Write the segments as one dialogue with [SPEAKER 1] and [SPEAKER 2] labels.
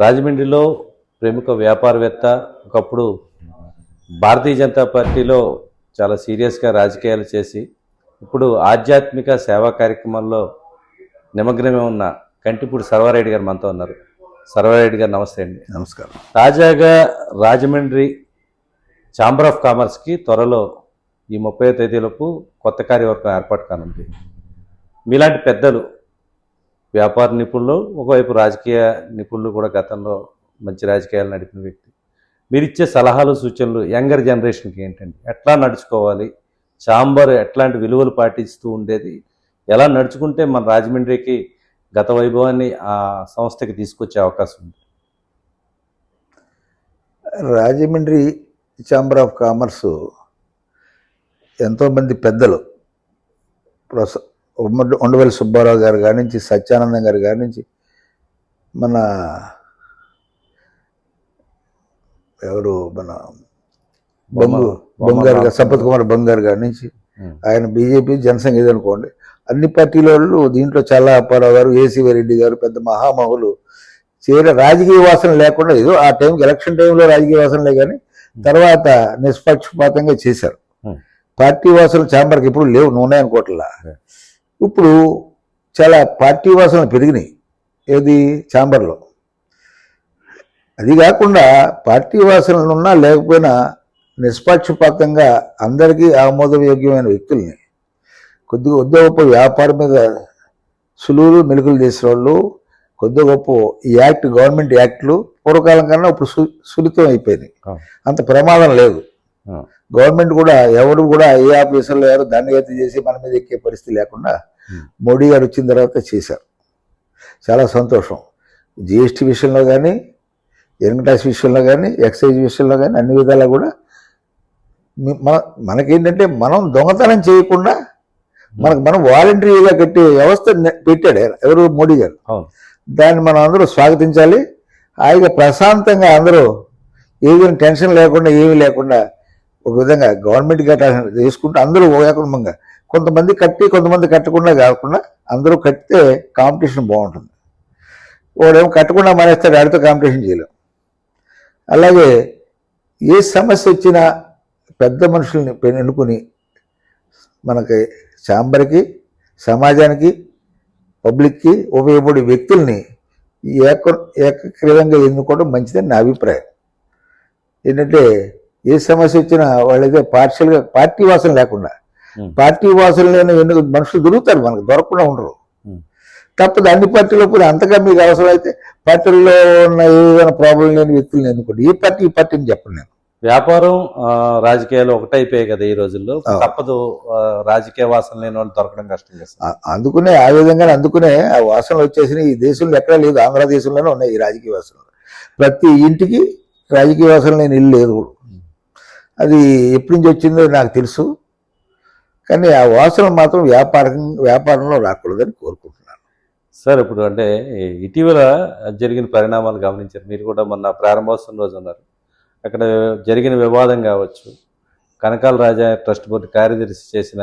[SPEAKER 1] రాజమండ్రిలో ప్రముఖ వ్యాపారవేత్త ఒకప్పుడు భారతీయ జనతా పార్టీలో చాలా సీరియస్గా రాజకీయాలు చేసి ఇప్పుడు ఆధ్యాత్మిక సేవా కార్యక్రమాల్లో నిమగ్నమే ఉన్న కంటిపూడి సర్వారెడ్డి గారు మనతో ఉన్నారు. సర్వారెడ్డి గారు నమస్తే అండి.
[SPEAKER 2] నమస్కారం.
[SPEAKER 1] తాజాగా రాజమండ్రి ఛాంబర్ ఆఫ్ కామర్స్కి త్వరలో ఈ ముప్పై తేదీలోపు కొత్త కార్యవర్గం ఏర్పాటు కానుంది. మీలాంటి పెద్దలు వ్యాపార నిపుణులు ఒకవైపు రాజకీయ నిపుణులు కూడా గతంలో మంచి రాజకీయాలు నడిపిన వ్యక్తి. మీరు ఇచ్చే సలహాలు సూచనలు యంగర్ జనరేషన్కి ఏంటండి? ఎట్లా నడుచుకోవాలి? ఛాంబర్ ఎట్లాంటి విలువలు పాటిస్తూ ఉండేది? ఎలా నడుచుకుంటే మన రాజమండ్రికి గత వైభవాన్ని ఆ సంస్థకి తీసుకొచ్చే అవకాశం ఉంది?
[SPEAKER 2] రాజమండ్రి ఛాంబర్ ఆఫ్ కామర్స్ ఎంతోమంది పెద్దలు ప్రొఫెసర్ ఉండవల్లి సుబ్బారావు గారు కాడి నుంచి సత్యానందం గారు కాడి నుంచి మన ఎవరు మన బొంగు బొంగారు గారు సంపత్ కుమార్ బొంగారు గారి నుంచి. ఆయన బీజేపీ జనసంఘ ఇది అనుకోండి అన్ని పార్టీల వాళ్ళు దీంట్లో చాలా అప్పారావు గారు ఏసీవీ రెడ్డి గారు పెద్ద మహామహులు చేర రాజకీయ వాసన లేకుండా ఏదో ఆ టైంకి ఎలక్షన్ టైంలో రాజకీయ వాసనలే కానీ తర్వాత నిష్పక్షపాతంగా చేశారు. పార్టీ వాసనలు ఛాంబర్కి ఇప్పుడు లేవు నూనె అనుకోవట్లా. ఇప్పుడు చాలా పార్టీ వాసనలు పెరిగినాయి ఏది ఛాంబర్లో అది కాకుండా పార్టీ వాసనలు ఉన్నా లేకపోయినా నిష్పక్షపాతంగా అందరికీ ఆమోదయోగ్యమైన వ్యక్తుల్ని కొద్దిగా కొద్ది గొప్ప వ్యాపారం మీద సులువులు మెలుకులు చేసిన వాళ్ళు కొద్ది గొప్ప ఈ యాక్ట్ గవర్నమెంట్ యాక్ట్లు పూర్వకాలం కన్నా ఇప్పుడు సు సులితం అయిపోయినాయి. అంత ప్రమాదం లేదు. గవర్నమెంట్ కూడా ఎవరు కూడా ఏ ఆఫీసర్లు ఎవరు దండగతి చేసి మన మీద ఎక్కే పరిస్థితి లేకుండా. మోడీ గారు వచ్చిన తర్వాత చేశారు. చాలా సంతోషం. జిఎస్టీ విషయంలో కానీ ఇన్కమ్ ట్యాక్స్ విషయంలో కానీ ఎక్సైజ్ విషయంలో కానీ అన్ని విధాలా కూడా మన మనకేంటంటే మనం దొంగతనం చేయకుండా మనకు మనం వాలంటరీగా కట్టే వ్యవస్థ పెట్టాడు ఆయన. ఎవరు మోడీ గారు. దాన్ని మనం అందరూ స్వాగతించాలి. హాయిగా ప్రశాంతంగా అందరూ ఏదైనా టెన్షన్ లేకుండా ఏమీ లేకుండా ఒక విధంగా గవర్నమెంట్ కట్టాల్సిన తీసుకుంటే అందరూ ఏకంగా కొంతమంది కట్టి కొంతమంది కట్టకుండా కాకుండా అందరూ కట్టితే కాంపిటీషన్ బాగుంటుంది. వాడేమో కట్టకుండా మానేస్తాడు ఆడితో కాంపిటీషన్ చేయలేం. అలాగే ఏ సమస్య వచ్చినా పెద్ద మనుషుల్ని ఎన్నుకుని మనకి చాంబర్కి సమాజానికి పబ్లిక్కి ఉపయోగపడే వ్యక్తుల్ని ఏక ఏకగ్రీవంగా ఎన్నుకోవడం మంచిదని నా అభిప్రాయం. ఏంటంటే ఏ సమస్య వచ్చినా వాళ్ళైతే పార్షియల్గా పార్టీ వాసన లేకుండా. పార్టీ వాసన లేని ఎన్నుక మనుషులు దొరుకుతారు మనకు దొరకకుండా ఉండరు. తప్పదు అన్ని పార్టీలో కూడా అంతగా మీకు అవసరమైతే పార్టీల్లో ఉన్న ఏదైనా ప్రాబ్లం లేని వ్యక్తులను ఎన్నుకోండి. ఈ పార్టీ ఈ పార్టీని చెప్పండి నేను.
[SPEAKER 1] వ్యాపారం రాజకీయాలు ఒకటైపోయాయి కదా ఈ రోజుల్లో. తప్పదు రాజకీయ వాసన లేని వాళ్ళు దొరకడం కష్టం
[SPEAKER 2] అందుకునే ఆ విధంగానే అందుకునే ఆ వాసనలు వచ్చేసినాయి. ఈ దేశంలో ఎక్కడా లేదు ఆంధ్ర దేశంలోనే ఉన్నాయి ఈ రాజకీయ వాసనలు. ప్రతి ఇంటికి రాజకీయ వాసన లేని ఇల్లు లేదు. అది ఎప్పటి నుంచి వచ్చిందో నాకు తెలుసు. కానీ ఆ వాసన మాత్రం వ్యాపారం వ్యాపారంలో రాకూడదని కోరుకుంటున్నాను.
[SPEAKER 1] సార్ ఇప్పుడు అంటే ఇటీవల జరిగిన పరిణామాలు గమనించారు. మీరు కూడా మొన్న ప్రారంభోత్సవం రోజు ఉన్నారు అక్కడ జరిగిన వివాదం కావచ్చు కనకాల రాజా ట్రస్ట్ బోర్డు కార్యదర్శి చేసిన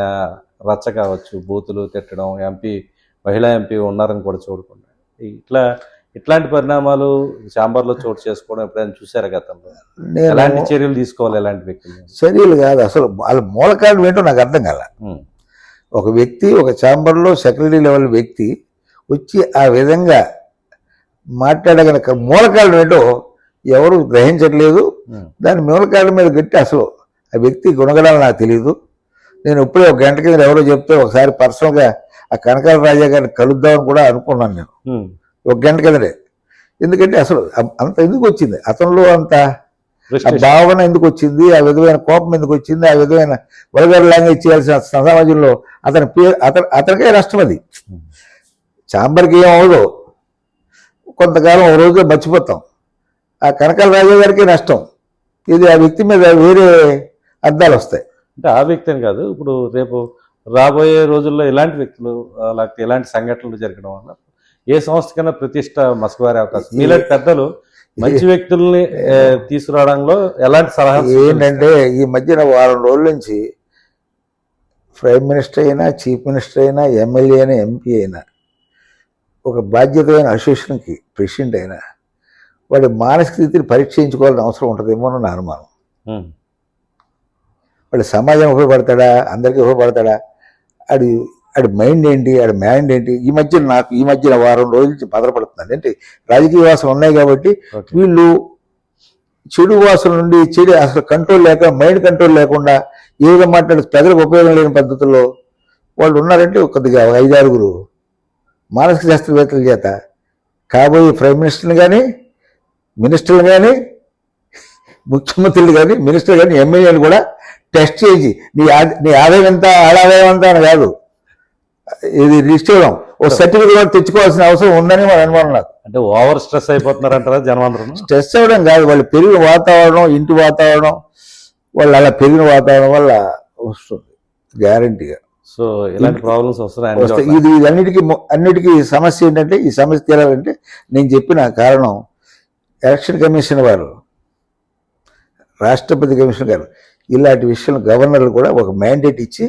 [SPEAKER 1] రచ్చ కావచ్చు బూతులు తిట్టడం ఎంపీ మహిళా ఎంపీ ఉన్నారని కూడా చూడకుండా. ఇట్లా ఇట్లాంటి పరిణామాలు చాంబర్లో చోటు చేసుకోవడం ఎప్పుడైనా చూసారా గతంలో ఎలాంటి చర్యలు తీసుకోవాలి ఎలాంటి వ్యక్తులు
[SPEAKER 2] చర్యలు కాదు అసలు వాళ్ళ మూల కారణం ఏంటో నాకు అర్థం కాల. ఒక వ్యక్తి ఒక ఛాంబర్లో సెక్రటరీ లెవెల్ వ్యక్తి వచ్చి ఆ విధంగా మాట్లాడగల మూల కారణం ఏంటో ఎవరు గ్రహించట్లేదు. దాని మూల కారణం మీద గట్టి అసలు ఆ వ్యక్తి గుణగణాలు నాకు తెలియదు నేను ఇప్పుడే ఒక గంట కింద ఎవరో చెప్తే ఒకసారి పర్సనల్గా ఆ కనకాల రాజా గారిని కలుద్దామని కూడా అనుకున్నాను నేను. ఒక గంట కిందనే ఎందుకంటే అసలు అంత ఎందుకు వచ్చింది? అతనిలో అంత ఆ. భావన ఎందుకు వచ్చింది? ఆ విధమైన కోపం ఎందుకు వచ్చింది? ఆ విధమైన వల్గర్ లాంగ్వేజ్ చేయాల్సిన సమాజంలో అతని పేరు అతను అతనికే నష్టం అది. చాంబర్కి ఏం అవదు కొంతకాలం ఒక రోజు మర్చిపోతాం. ఆ కనకాల రాజా గారికి నష్టం. ఇది ఆ వ్యక్తి మీద వేరే అర్థాలు వస్తాయి.
[SPEAKER 1] అంటే ఆ వ్యక్తి అని కాదు. ఇప్పుడు రేపు రాబోయే రోజుల్లో ఇలాంటి వ్యక్తులు లేకపోతే ఇలాంటి సంఘటనలు జరగడం వల్ల ఏ సంస్థకైనా ప్రతిష్ట మసకవారే అవకాశం. మీలాంటి పెద్దలు మంచి వ్యక్తుల్ని తీసుకురావడంలో ఎలాంటి సలహా
[SPEAKER 2] ఏంటంటే ఈ మధ్యన వారం రోజుల నుంచి ప్రైమ్ మినిస్టర్ అయినా చీఫ్ మినిస్టర్ అయినా ఎమ్మెల్యే అయినా ఎంపీ అయినా ఒక బాధ్యతమైన అసోసియేషన్కి ప్రెసిడెంట్ అయినా వాడి మానసిక స్థితిని పరీక్షించుకోవాల్సిన అవసరం ఉంటుందేమో అని నా అనుమానం. వాడు సమాజం ఉపయోగపడతాడా? అందరికీ ఉపయోగపడతాడా? ఆడి ఆడి మైండ్ ఏంటి? ఆడి మైండ్ ఏంటి? ఈ మధ్య నాకు ఈ మధ్యన వారం రోజుల నుంచి భద్రపడుతుంది అంటే రాజకీయ వాసనలు ఉన్నాయి కాబట్టి వీళ్ళు చెడు వాసన నుండి చెడు అసలు కంట్రోల్ లేక మైండ్ కంట్రోల్ లేకుండా ఏ విధంగా మాట్లాడే ప్రజలకు ఉపయోగం లేని పద్ధతుల్లో వాళ్ళు ఉన్నారంటే కొద్దిగా ఒక ఐదారుగురు మానసిక శాస్త్రవేత్తల చేత కాబోయే ప్రైమ్ మినిస్టర్ని కానీ మినిస్టర్లు కానీ ముఖ్యమంత్రులు కానీ మినిస్టర్ కానీ ఎమ్మెల్యేలు కూడా టెస్ట్ చేసి నీ నీ ఆదాయం ఎంత ఆదాయం ఎంత అని కాదు. ఇది రిజిస్టర్ చేయడం. ఓ సర్టిఫికేట్ తెచ్చుకోవాల్సిన అవసరం ఉందని మన అనుమానం నాకు.
[SPEAKER 1] అంటే ఓవర్ స్ట్రెస్ అయిపోతున్నారంటారా జనం అందరూ
[SPEAKER 2] స్ట్రెస్ అవ్వడం కాదు వాళ్ళు పెరిగిన వాతావరణం ఇంటి వాతావరణం వాళ్ళు అలా పెరిగిన వాతావరణం వల్ల వస్తుంది గ్యారంటీగా
[SPEAKER 1] సో ఇలాంటి ప్రాబ్లమ్స్ వస్తున్నాయి.
[SPEAKER 2] ఇది అన్నిటికీ అన్నిటికీ సమస్య ఏంటంటే ఈ సమస్య తీరాలంటే నేను చెప్పిన కారణం ఎలక్షన్ కమిషన్ వారు రాష్ట్రపతి కమిషన్ గారు ఇలాంటి విషయంలో గవర్నర్లు కూడా ఒక మ్యాండేట్ ఇచ్చి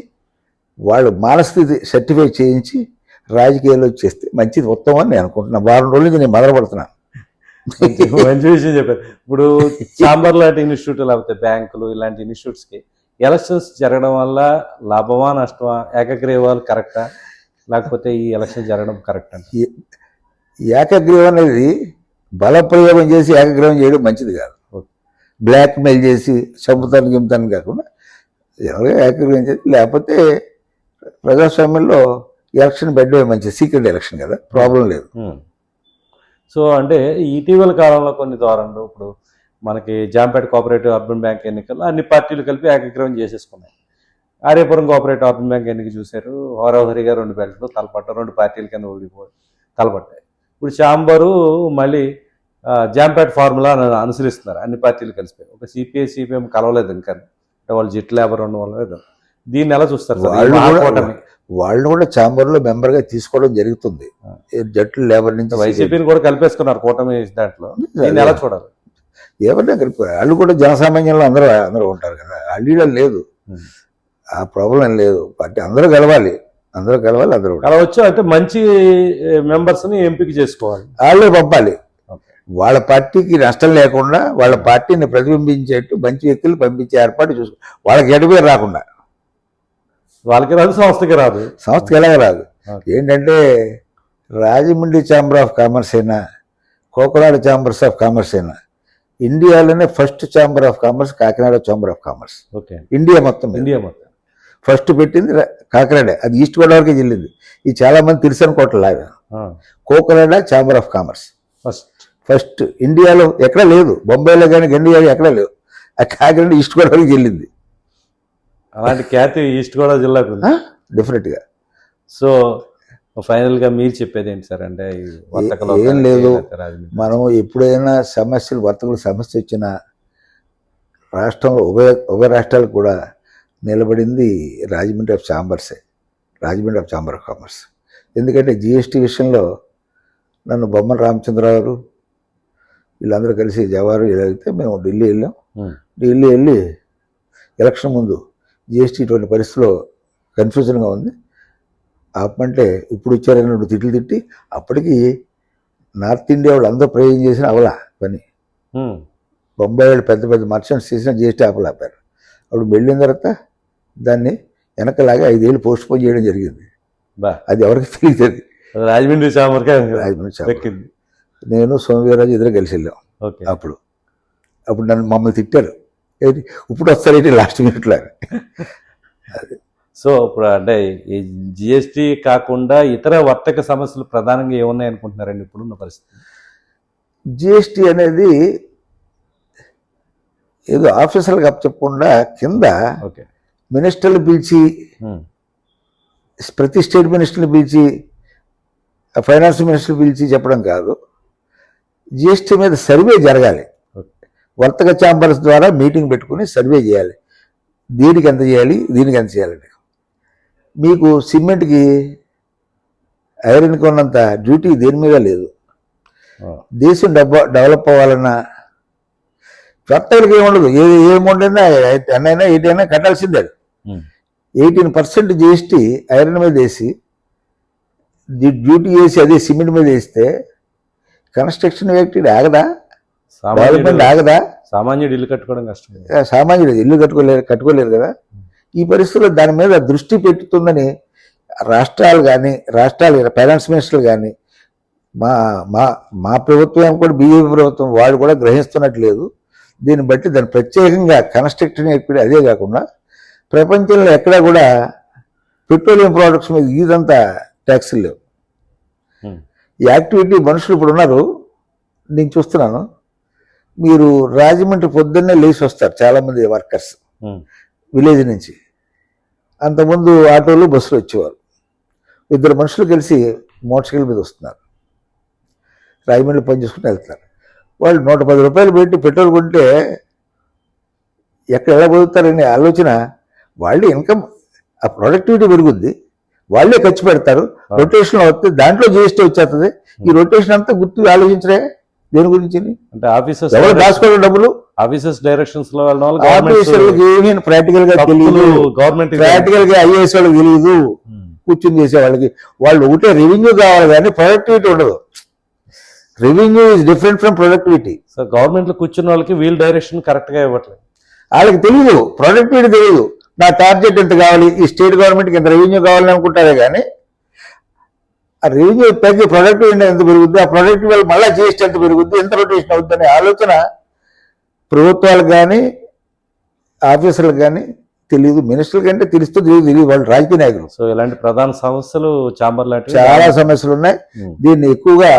[SPEAKER 2] వాళ్ళు మానస్థితి సర్టిఫై చేయించి రాజకీయాల్లో చేస్తే మంచిది ఉత్తమం అని నేను అనుకుంటున్నాను. వారం రోజుల నుంచి నేను మొదలుపడుతున్నాను
[SPEAKER 1] మంచి విషయం చెప్పారు. ఇప్పుడు చాంబర్ లాంటి ఇన్స్టిట్యూట్ లేకపోతే బ్యాంకులు ఇలాంటి ఇన్స్టిట్యూట్స్కి ఎలక్షన్స్ జరగడం వల్ల లాభమా నష్టమా? ఏకగ్రీవాలు కరెక్టా? లేకపోతే ఈ ఎలక్షన్ జరగడం కరెక్ట్ అంట
[SPEAKER 2] ఏకగ్రీవం అనేది బలప్రయోగం చేసి ఏకగ్రీవం చేయడం మంచిది కాదు.
[SPEAKER 1] ఓకే.
[SPEAKER 2] బ్లాక్ మెయిల్ చేసి చంపుతాను గింపుతాను కాకుండా ఎవరో ఏకగ్రీవం చేసి లేకపోతే ప్రజాస్వామ్యంలో ఎలక్షన్ బెడ్ మంచి సీక్రెట్ ఎలక్షన్ కదా ప్రాబ్లం లేదు.
[SPEAKER 1] సో అంటే ఇటీవల కాలంలో కొన్ని ధోరణులు ఇప్పుడు మనకి జాంపేట కోఆపరేటివ్ అర్బన్ బ్యాంక్ ఎన్నికల్లో అన్ని పార్టీలు కలిపి ఏకగ్రహం చేసేసుకున్నాయి. ఆర్యపురం కోఆపరేటివ్ అర్బన్ బ్యాంక్ ఎన్నిక చూశారు హోరాహరిగా రెండు బెల్ట్లు తలపట్ట రెండు పార్టీల కింద ఓడిపోయి తలపట్టాయి ఇప్పుడు చాంబరు మళ్ళీ జాంపేట ఫార్ములా అనుసరిస్తున్నారు అన్ని పార్టీలు కలిసిపోయి ఒక సిపిఐ సిపిఎం కలవలేదు ఇంకా. అంటే వాళ్ళు జిట్ లేబర్ ఉండడం వల్ల దీన్ని ఎలా చూస్తారు
[SPEAKER 2] వాళ్ళు. వాళ్ళని కూడా ఛాంబర్లో మెంబర్గా తీసుకోవడం జరుగుతుంది. జట్లు లేబర్ నుంచి
[SPEAKER 1] వైసీపీని కూడా కలిపేసుకున్నారు కూటమి దాంట్లో. దీన్ని ఎలా చూడాలి?
[SPEAKER 2] ఎవరినే కలిపి వాళ్ళు కూడా జనసామాన్యంలో అందరూ అందరూ ఉంటారు కదా. అల్లీలో లేదు. ఆ ప్రాబ్లం లేదు. పార్టీ అందరూ కలవాలి. అందరూ కలవాలి అందరూ.
[SPEAKER 1] అలా వచ్చి అంటే మంచి మెంబర్స్ని ఎంపిక చేసుకోవాలి.
[SPEAKER 2] వాళ్ళే పంపాలి. వాళ్ళ పార్టీకి నష్టం లేకుండా వాళ్ళ పార్టీని ప్రతిబింబించేట్టు మంచి వ్యక్తులు పంపించే ఏర్పాటు చూసుకో వాళ్ళకి ఎడపేరు రాకుండా.
[SPEAKER 1] వాళ్ళకి రాదు సంస్థకి రాదు.
[SPEAKER 2] సంస్థకి ఎలాగ రాదు. ఏంటంటే రాజమండ్రి ఛాంబర్ ఆఫ్ కామర్స్ అయినా కోకనాడ ఛాంబర్స్ ఆఫ్ కామర్స్ అయినా ఇండియాలోనే first chamber of commerce Kakinada chamber of commerce.
[SPEAKER 1] Okay.
[SPEAKER 2] India మొత్తం.
[SPEAKER 1] ఇండియా మొత్తం.
[SPEAKER 2] ఫస్ట్ పెట్టింది కాకినాడ. అది ఈస్ట్ గోదావరికి చెల్లింది ఇది చాలా మంది తెలుసు అనుకోవట్లేదు Coconada chamber of commerce.
[SPEAKER 1] First.
[SPEAKER 2] First ఇండియాలో ఎక్కడ లేదు. బొంబాయిలో కానీ గండియాలో ఎక్కడ లేవు. ఆ కాకినాడ ఈస్ట్ గోదావరికి చెల్లింది
[SPEAKER 1] అలాంటి ఖ్యాతి ఈస్ట్ గోదావరి జిల్లాకు ఉంది.
[SPEAKER 2] డెఫినెట్గా
[SPEAKER 1] సో ఫైనల్గా మీరు చెప్పేది ఏంటి సార్? అంటే
[SPEAKER 2] ఏం లేదు. మనం ఎప్పుడైనా సమస్యలు వర్తకుల సమస్య వచ్చినా రాష్ట్రంలో ఉభయ ఉభయ రాష్ట్రాలు కూడా నిలబడింది Rajahmundry of ఛాంబర్సే Rajahmundry of chamber of commerce. ఎందుకంటే జిఎస్టీ విషయంలో నన్ను బొమ్మల రామచంద్రరావు గారు వీళ్ళందరూ కలిసి జవారు ఇలా అయితే మేము ఢిల్లీ వెళ్ళాం. ఢిల్లీ వెళ్ళి ఎలక్షన్ ముందు జిఎస్టీ ఇటువంటి పరిస్థితిలో కన్ఫ్యూజన్గా ఉంది. ఆపమంటే ఇప్పుడు ఇచ్చారని రెండు తిట్లు తిట్టి అప్పటికి నార్త్ ఇండియా వాళ్ళు అందరూ ప్రయోగం చేసిన అవలా పని. బొంబాయి వాళ్ళు పెద్ద పెద్ద మర్చెంట్స్ చేసిన జిఎస్టీ ఆపలు ఆపారు అప్పుడు వెళ్ళిన తర్వాత దాన్ని వెనకలాగా ఐదేళ్ళు పోస్ట్ పోన్ చేయడం జరిగింది.
[SPEAKER 1] బా.
[SPEAKER 2] అది ఎవరికి తెలియదు.
[SPEAKER 1] రాజమండ్రి చామర్కే
[SPEAKER 2] రాజమండ్రి నేను సోమవీరాజు ఇద్దరు కలిసి వెళ్ళాం
[SPEAKER 1] ఓకే.
[SPEAKER 2] అప్పుడు. అప్పుడు నన్ను మమ్మల్ని తిట్టారు. ఏంటి ఇప్పుడు వస్తారేంటి లాస్ట్ మినిట్లో
[SPEAKER 1] సో ఇప్పుడు అంటే ఈ జిఎస్టి కాకుండా ఇతర వర్తక సమస్యలు ప్రధానంగా ఏమున్నాయి అనుకుంటున్నారండి ఇప్పుడున్న పరిస్థితి?
[SPEAKER 2] జిఎస్టీ అనేది ఏదో ఆఫీసర్లకు చెప్పకుండా కింద
[SPEAKER 1] ఓకే.
[SPEAKER 2] మినిస్టర్లు పిలిచి
[SPEAKER 1] ఉమ్.
[SPEAKER 2] ప్రతి స్టేట్ మినిస్టర్ని పిలిచి ఫైనాన్స్ మినిస్టర్ పిలిచి చెప్పడం కాదు. జిఎస్టీ మీద సర్వే జరగాలి. వర్తక ఛాంబర్స్ ద్వారా మీటింగ్ పెట్టుకుని సర్వే చేయాలి. దీనికి ఎంత చేయాలి? దీనికి ఎంత చేయాలని మీకు సిమెంట్కి ఐరన్కి ఉన్నంత డ్యూటీ దేని మీద లేదు. దేశం డెవ డెవలప్ అవ్వాలన్నా వర్తకులకి ఏముండదు. ఏ ఏ అమౌంట్ అయినా టెన్ అయినా ఎయిట్ అయినా కట్టాల్సిందే. ఎయిటీన్ పర్సెంట్ జిఎస్టీ ఐరన్ మీద వేసి డ్యూటీ వేసి అదే సిమెంట్ మీద వేస్తే కన్స్ట్రక్షన్ యాక్టివిటీ ఆగదా?
[SPEAKER 1] సామాన్యుడు
[SPEAKER 2] ఆగదా?
[SPEAKER 1] సామాన్యుడు ఇల్లు కట్టుకోవడం కష్టం.
[SPEAKER 2] సామాన్యుడు ఇల్లు కట్టుకోలేరు కట్టుకోలేరు కదా? ఈ పరిస్థితుల్లో దాని మీద దృష్టి పెట్టుతుందని రాష్ట్రాలు కానీ రాష్ట్రాలు ఫైనాన్స్ మినిస్టర్లు కానీ మా మా మా ప్రభుత్వం కూడా బీజేపీ ప్రభుత్వం వాళ్ళు కూడా గ్రహిస్తున్నట్టు లేదు దీన్ని బట్టి దాన్ని ప్రత్యేకంగా కన్స్ట్రక్షన్ ఎక్విటీ అదే కాకుండా ప్రపంచంలో ఎక్కడా కూడా పెట్రోలియం ప్రోడక్ట్స్ మీద ఇదంతా ట్యాక్సులు లేవు. ఈ యాక్టివిటీ మనుషులు ఇప్పుడు ఉన్నారు. నేను చూస్తున్నాను. మీరు రాజమండ్రి పొద్దున్నే లేచి వస్తారు చాలామంది వర్కర్స్.
[SPEAKER 1] ఉమ్.
[SPEAKER 2] విలేజ్ నుంచి. అంతకుముందు ఆటోలు బస్సులు వచ్చేవారు. ఇద్దరు మనుషులు కలిసి మోటార్ సైకిల్ మీద వస్తున్నారు. రాజమండ్రి పని చేసుకుని వెళ్తున్నారు. వాళ్ళు నూట పది రూపాయలు పెట్టి పెట్రోల్ కొంటే ఎక్కడ ఎలా బతుకుతారనే ఆలోచన వాళ్ళే ఇన్కమ్ ఆ ప్రొడక్టివిటీ పెరుగుద్ది. వాళ్ళే ఖర్చు పెడతారు. రొటేషన్ వస్తే దాంట్లో జిఎస్టీ వచ్చేస్తుంది. ఈ రొటేషన్ అంతా గుర్తు ఆలోచించరే. దేని గురించి?
[SPEAKER 1] అంటే ఆఫీసర్స్
[SPEAKER 2] ఎవరు దాచుకోవడం డబ్బులు?
[SPEAKER 1] ఆఫీసర్స్ డైరెక్షన్స్లో వెళ్ళిన వాళ్ళు
[SPEAKER 2] ఆఫీసర్లకు ఏమీ ప్రాక్టికల్గా తెలియదు
[SPEAKER 1] గవర్నమెంట్
[SPEAKER 2] ప్రాక్టికల్గా ఐఏఎస్ వాళ్ళకి తెలియదు కూర్చుని చేసే వాళ్ళకి. వాళ్ళు ఒకటే రెవెన్యూ కావాలి కానీ ప్రొడక్టివిటీ ఉండదు. Revenue is different from productivity
[SPEAKER 1] so గవర్నమెంట్లో కూర్చున్న వాళ్ళకి వీల్ డైరెక్షన్ కరెక్ట్గా ఇవ్వట్లేదు.
[SPEAKER 2] వాళ్ళకి తెలియదు ప్రొడక్టివిటీ తెలియదు నా టార్గెట్ ఎంత కావాలి? ఈ స్టేట్ గవర్నమెంట్కి ఎంత రెవెన్యూ కావాలని అనుకుంటారే కానీ ఆ రెవెన్యూ తగ్గి ప్రొడక్టివిటీ ఎంత పెరుగుద్ది ఆ ప్రొడక్టివ్ వల్ల మళ్ళీ జిఎస్టీ ఎంత పెరుగుద్ది ఎంత రొటేషన్ అవుద్ది అనే ఆలోచన ప్రభుత్వాలకు కానీ ఆఫీసర్లకు కానీ తెలియదు మినిస్టర్ల కంటే తెలుస్తూ తెలియదు తెలియదు వాళ్ళు రాజకీయ నాయకులు.
[SPEAKER 1] సో ఇలాంటి ప్రధాన సమస్యలు చాంబర్ లాంటివి
[SPEAKER 2] చాలా సమస్యలు ఉన్నాయి. దీన్ని ఎక్కువగా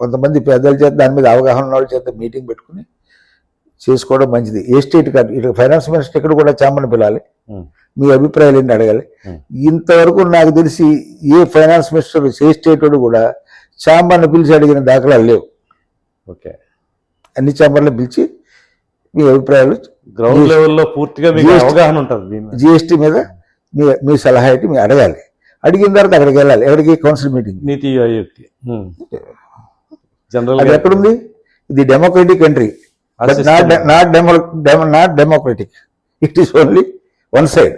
[SPEAKER 2] కొంతమంది పెద్దల చేత దాని మీద అవగాహన ఉన్న వాళ్ళ చేత మీటింగ్ పెట్టుకుని చేసుకోవడం మంచిది. ఏ స్టేట్ కాదు. ఇటు ఫైనాన్స్ మినిస్టర్ ఇక్కడ కూడా చామని పిలాలి. మీ అభిప్రాయాలు ఏంటి అడగాలి. ఇంతవరకు నాకు తెలిసి ఏ ఫైనాన్స్ మినిస్టర్ ఏ స్టేట్ వాడు కూడా చాంబర్ని పిలిచి అడిగిన దాఖలాలు లేవు.
[SPEAKER 1] ఓకే.
[SPEAKER 2] అన్ని చాంబర్లు పిలిచి మీ అభిప్రాయాలు
[SPEAKER 1] గ్రౌండ్ లెవెల్లో పూర్తిగా మీకు అవగాహన ఉంటుంది.
[SPEAKER 2] జిఎస్టీ మీద మీ మీ సలహా ఏంటి మీరు అడగాలి. అడిగిన తర్వాత అక్కడికి వెళ్ళాలి. ఎక్కడికి కౌన్సిల్ మీటింగ్.
[SPEAKER 1] నీతి ఆయోగ్కి. జనరల్
[SPEAKER 2] అది ఎక్కడుంది? ఇది democratic country. But not not demo not democratic it is only one side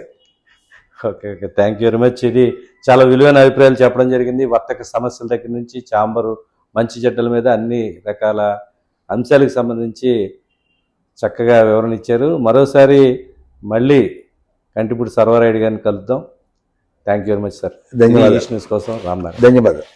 [SPEAKER 1] okay okay thank you very much ఇది చాలా విలువైన అభిప్రాయాలు చెప్పడం జరిగింది. వర్తక సమస్యల దగ్గర నుంచి చాంబరు మంచి చెడ్డల మీద అన్ని రకాల అంశాలకు సంబంధించి చక్కగా వివరణ ఇచ్చారు. మరోసారి మళ్ళీ కంటిపూడి సర్వారాయుడు గారిని కలుద్దాం. Thank you very much sir
[SPEAKER 2] ధన్యవాదాలు.
[SPEAKER 1] న్యూస్ కోసం రామ్నారాయణ
[SPEAKER 2] ధన్యవాదాలు.